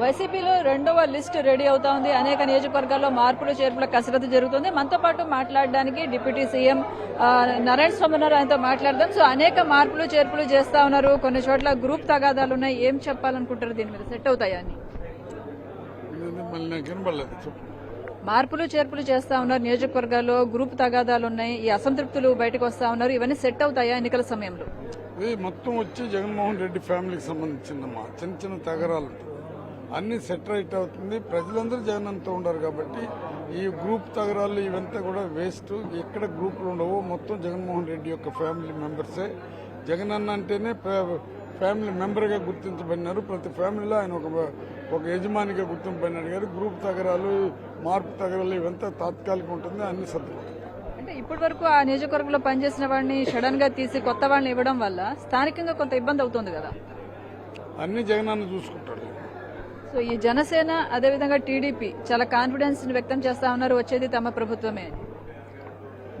వైసీపీలో రెండవ list ready అవుతా ఉంది. అనేక నియోజకవర్గాల్లో మార్పులు చేర్పుల కసరత్తు జరుగుతుంది. మనతో పాటు మాట్లాడడానికి డిప్యూటీ సీఎం నారాయణ స్వామి ఉన్నారు. ఆయనతో మాట్లాడదాం. సో అనేక మార్పులు చేర్పులు చేస్తా ఉన్నారు. కొన్ని చోట్ల గ్రూప్ తగాదాలు ఉన్నాయి. ఏం చెప్పాలనుకుంటారు? దీని మీద సెట్ అవుతాయా అని మార్పులు చేర్పులు చేస్తా ఉన్నారు నియోజకవర్గాల్లో. గ్రూప్ తగాదాలు ఉన్నాయి. ఈ అసంతృప్తులు బయటకు వస్తా ఉన్నారు. ఇవన్నీ సెట్ అవుతాయా ఎన్నికల సమయంలో? మొత్తం వచ్చి జగన్మోహన్ రెడ్డి ఫ్యామిలీకి సంబంధించిందమ్మా. చిన్న చిన్న తగరాలు. అన్ని సెట్ రైట్ అవుతుంది. ప్రజలందరూ జగన్ అంతా ఉండరు కాబట్టి ఈ గ్రూప్ తగరాలు ఇవంతా కూడా వేస్ట్. ఎక్కడ గ్రూపులు ఉండవు మొత్తం జగన్మోహన్ రెడ్డి యొక్క ఫ్యామిలీ మెంబర్సే. జగన్ అన్న అంటేనే ఫ్యా- ఫ్యామిలీ మెంబర్గా గుర్తించబడినారు. ప్రతి ఫ్యామిలీలో ఆయన ఒక ఒక యజమానిగా గుర్తింపబడినాడు. కానీ గ్రూప్ తగరాలు మార్పు తగరాలు ఇవంతా తాత్కాలిక ఉంటుంది. అన్ని సర్దుకుంటాయి అంటే ఇప్పటి వరకు ఆ నియోజకవర్గంలో పనిచేసిన వాడిని సడన్గా తీసి కొత్త వాళ్ళని ఇవ్వడం వల్ల స్థానికంగా కొంత ఇబ్బంది అవుతుంది కదా? అన్ని జగన్ అన్న చూసుకుంటాడు. సో ఈ జనసేన అదేవిధంగా టీడీపీ చాలా కాన్ఫిడెన్స్ వ్యక్తం చేస్తా ఉన్నారు వచ్చేది తమ ప్రభుత్వమే.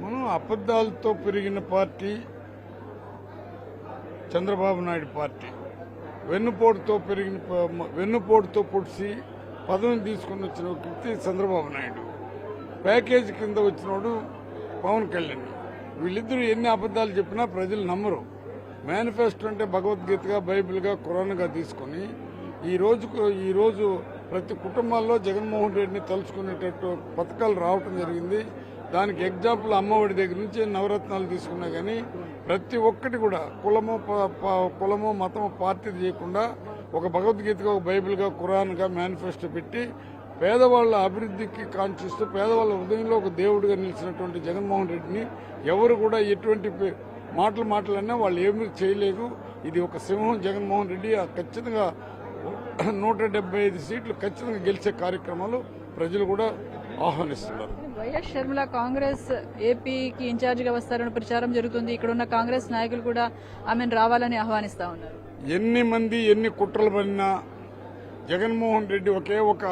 మనం అబద్ధాలతో పెరిగిన పార్టీ చంద్రబాబు నాయుడు పార్టీ. వెన్నుపోటుతో పెరిగిన వెన్నుపోటుతో పొడిచి పదవిని తీసుకుని వచ్చిన వ్యక్తి చంద్రబాబు నాయుడు. ప్యాకేజ్ కింద వచ్చినోడు పవన్ కళ్యాణ్. వీళ్ళిద్దరూ ఎన్ని అబద్ధాలు చెప్పినా ప్రజలు నమ్మరు. మేనిఫెస్టో అంటే భగవద్గీతగా బైబిల్గా ఖురాన్గా తీసుకొని ఈ రోజుకు ఈ రోజు ప్రతి కుటుంబాల్లో జగన్మోహన్ రెడ్డిని తలుచుకునేటట్టు పథకాలు రావటం జరిగింది. దానికి ఎగ్జాంపుల్ అమ్మఒడి దగ్గర నుంచి నవరత్నాలు తీసుకున్నా కానీ ప్రతి ఒక్కటి కూడా కులమో ప- ప- కులమో మతమో పార్టీ చేయకుండా ఒక భగవద్గీతగా ఒక బైబిల్గా ఖురాన్గా మేనిఫెస్టో పెట్టి పేదవాళ్ళ అభివృద్ధికి కాంక్షిస్తూ పేదవాళ్ళ హృదయంలో ఒక దేవుడిగా నిలిచినటువంటి జగన్మోహన్ రెడ్డిని ఎవరు కూడా ఎటువంటి పే- మాటలు మాటలన్నా వాళ్ళు ఏమీ చేయలేదు. ఇది ఒక సింహం జగన్మోహన్ రెడ్డి. ఆ ఖచ్చితంగా నూట డెబ్బై ఐదు సీట్లు ఖచ్చితంగా గెలిచే కార్యక్రమాలు ప్రజలు కూడా ఆహ్వానిస్తున్నారు. వైఎస్ షర్మిల కాంగ్రెస్ ఏపీకి ఇన్ఛార్జిగా వస్తారని ప్రచారం జరుగుతుంది. ఇక్కడ ఉన్న కాంగ్రెస్ నాయకులు కూడా ఆమెను రావాలని ఆహ్వానిస్తా ఉన్నారు. ఎన్ని మంది ఎన్ని కుట్రలు పడినా జగన్మోహన్ రెడ్డి ఒకే ఒక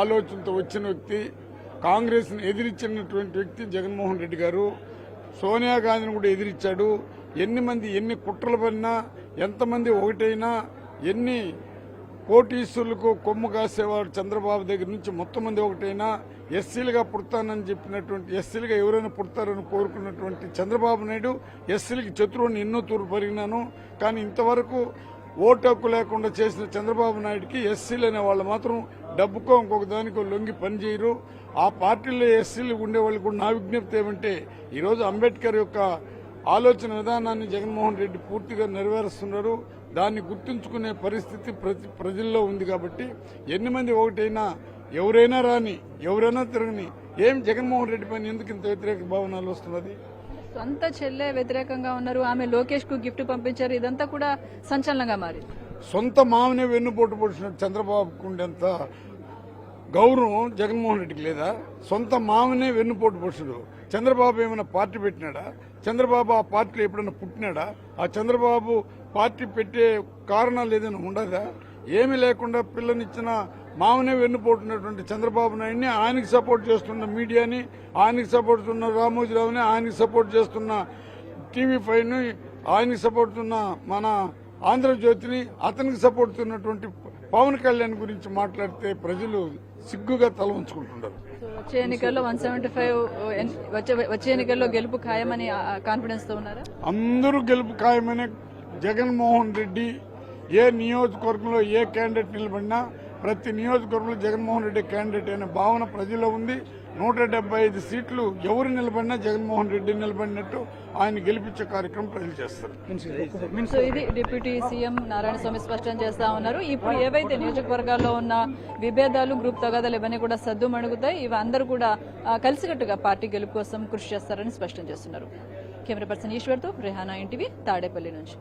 ఆలోచనతో వచ్చిన వ్యక్తి కాంగ్రెస్ని ఎదిరించినటువంటి వ్యక్తి జగన్మోహన్ రెడ్డి గారు సోనియా గాంధీని కూడా ఎదిరించాడు. ఎన్ని మంది ఎన్ని కుట్రలు పడినా ఎంతమంది ఒకటైనా ఎన్ని కోటీశ్వరులకు కొమ్ము కాసేవాడు చంద్రబాబు దగ్గర నుంచి మొత్తం మంది ఒకటైనా ఎస్సీలుగా పుడతానని చెప్పినటువంటి ఎస్సీలుగా ఎవరైనా పుడతారని కోరుకున్నటువంటి చంద్రబాబు నాయుడు ఎస్సీలకి శత్రువుని ఎన్నో తూర్పు పరిగినాను. కానీ ఇంతవరకు ఓటు హక్కు లేకుండా చేసిన చంద్రబాబు నాయుడుకి ఎస్సీలు అనే వాళ్ళు మాత్రం డబ్బుకో ఇంకొక దానికో లొంగి పనిచేయరు ఆ పార్టీలో ఎస్సీలు ఉండేవాళ్ళు కూడా నా విజ్ఞప్తి ఏమంటే ఈరోజు అంబేద్కర్ యొక్క ఆలోచన విధానాన్ని జగన్మోహన్ రెడ్డి పూర్తిగా నెరవేరుస్తున్నారు దాన్ని గుర్తుంచుకునే పరిస్థితి ప్రతి ప్రజల్లో ఉంది కాబట్టి ఎన్ని మంది ఒకటైనా ఎవరైనా రాని ఎవరైనా తిరగని ఏం జగన్మోహన్ రెడ్డి పైన ఎందుకు ఇంత వ్యతిరేక భావనలు వస్తున్నది? సొంత చెల్లె వ్యతిరేకంగా ఉన్నారు. ఆమె లోకేష్కు గిఫ్ట్ పంపించారు. ఇదంతా కూడా సంచలనంగా మారింది. సొంత మామనే వెన్నుపోటు పొడిచిన చంద్రబాబుకు ఉండేంత గౌరవం జగన్మోహన్ రెడ్డికి లేదా? సొంత మామనే వెన్నుపోటు పురుషుడు. చంద్రబాబు ఏమైనా పార్టీ పెట్టినాడా? చంద్రబాబు ఆ పార్టీలో ఎప్పుడైనా పుట్టినాడా? ఆ చంద్రబాబు పార్టీ పెట్టే కారణాలు ఏదైనా ఉండదా ఏమీ లేకుండా పిల్లనిచ్చిన మామనే వెన్నుపోటున్నటువంటి చంద్రబాబు నాయుడిని ఆయనకి సపోర్ట్ చేస్తున్న మీడియాని ఆయనకి సపోర్ట్ చేస్తున్న రామోజీరావుని ఆయనకి సపోర్ట్ చేస్తున్న టీవీ ఫైవ్ని ఆయనకి సపోర్ట్ ఉన్న మన ఆంధ్రజ్యోతిని అతనికి సపోర్ట్ ఉన్నటువంటి పవన్ కళ్యాణ్ గురించి మాట్లాడితే ప్రజలు సిగ్గుగా తల ఉంచుకుంటున్నారు వచ్చే ఎన్నికల్లో వన్ సెవెంటీ ఫైవ్ వచ్చే వచ్చే ఎన్నికల్లో గెలుపు ఖాయమని కాన్ఫిడెన్స్తో ఉన్నారా? అందరూ గెలుపు ఖాయమనే జగన్మోహన్ రెడ్డి ఏ నియోజకవర్గంలో ఏ క్యాండిడేట్ నిలబడినా ప్రతి నియోజకవర్గంలో జగన్మోహన్ రెడ్డి క్యాండిడేట్ అనే భావన ప్రజల్లో ఉంది. నూట ఐదు సీట్లు ఎవరు నిలబడినా జగన్మోహన్ రెడ్డి నిలబడినట్టు ఆయన గెలిపించే కార్యక్రమం ప్రజలు చేస్తారు. సో ఇది డిప్యూటీ సీఎం నారాయణ స్వామి స్పష్టం చేస్తా ఉన్నారు. ఇప్పుడు ఏవైతే నియోజకవర్గాల్లో ఉన్న విభేదాలు గ్రూప్ తగాదాలు ఇవన్నీ కూడా సద్దు మణుగుతాయి ఇవి అందరూ కూడా కలిసికట్టుగా పార్టీ గెలుపు కోసం కృషి చేస్తారని స్పష్టం చేస్తున్నారు. కెమెరా పర్సన్ ఈశ్వర్తో రిహానా ఇంటివి తాడేపల్లి నుంచి.